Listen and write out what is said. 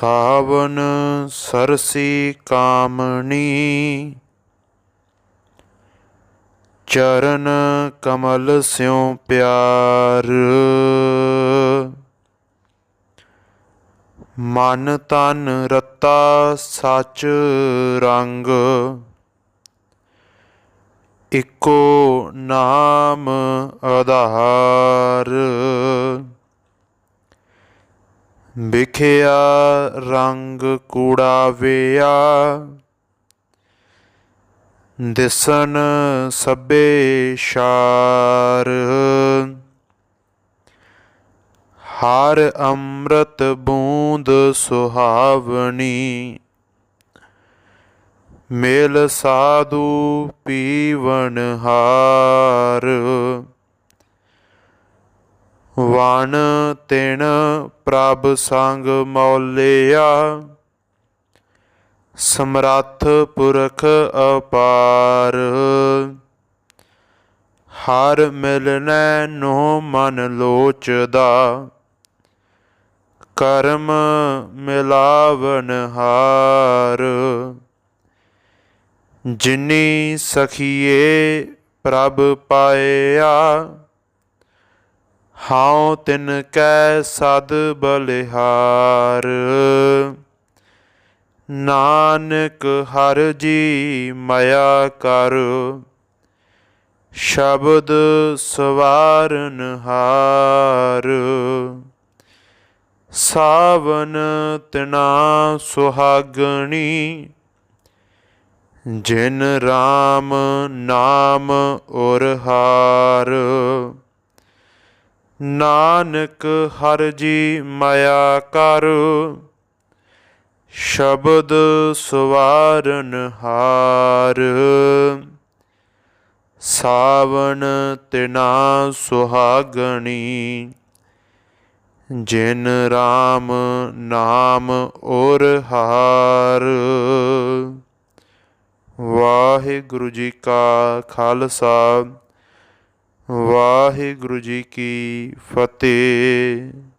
ਸਾਵਨ ਸਰਸੀ ਕਾਮਣੀ। ਚਰਨ ਕਮਲ ਸਿਉ ਪਿਆਰ। ਮਨ ਤਨ ਰਤਾ ਸੱਚ ਰੰਗ। ਇਕੋ ਨਾਮ ਆਧਾਰ। ਵਿਖਿਆ ਰੰਗ ਕੂੜਾ ਵਿਆ ਦਿਸਨ ਸਭੇ ਸ਼ਾਰ। ਹਰ ਅੰਮ੍ਰਿਤ ਬੂੰਦ ਸੁਹਾਵਣੀ। ਮੇਲ ਸਾਧੂ ਪੀਵਨ ਹਾਰ ਵਣ ਤਿਣ ਪ੍ਰਭ ਸੰਗ ਮੌਲਿਆ, ਸਮਰੱਥ ਪੁਰਖ ਅਪਾਰ। ਹਰ ਮਿਲਨੈ ਨੂੰ ਮਨ ਲੋਚਦਾ, ਕਰਮ ਮਿਲਾਵਨ ਹਾਰ। ਜਿਨੀ ਸਖੀਏ ਪ੍ਰਭ ਪਾਇਆ ਹਉ ਤਿਨ ਕੈ ਸਦ ਬਲਿਹਾਰ। ਨਾਨਕ ਹਰ ਜੀ ਮਾਇਆ ਕਰ। ਸ਼ਬਦ ਸਵਾਰਨ ਹਾਰ ਸਾਵਨ ਤਿਨਾ ਸੁਹਾਗਣੀ। ਜਿਨ RAM ਨਾਮ ਉਰ ਹਾਰ ਨਾਨਕ ਹਰ ਜੀ ਮਾਇਆ ਕਰ, ਸ਼ਬਦ ਸਵਾਰਨ ਹਾਰ। ਸਾਵਣ ਤਿਨਾ ਸੁਹਾਗਣੀ, ਜਿਨ RAM ਨਾਮ ਔਰ ਹਾਰ। ਵਾਹਿਗੁਰੂ ਜੀ ਕਾ ਖਾਲਸਾ ਵਾਹਿਗੁਰੂ ਜੀ ਕੀ ਫਤਿਹ।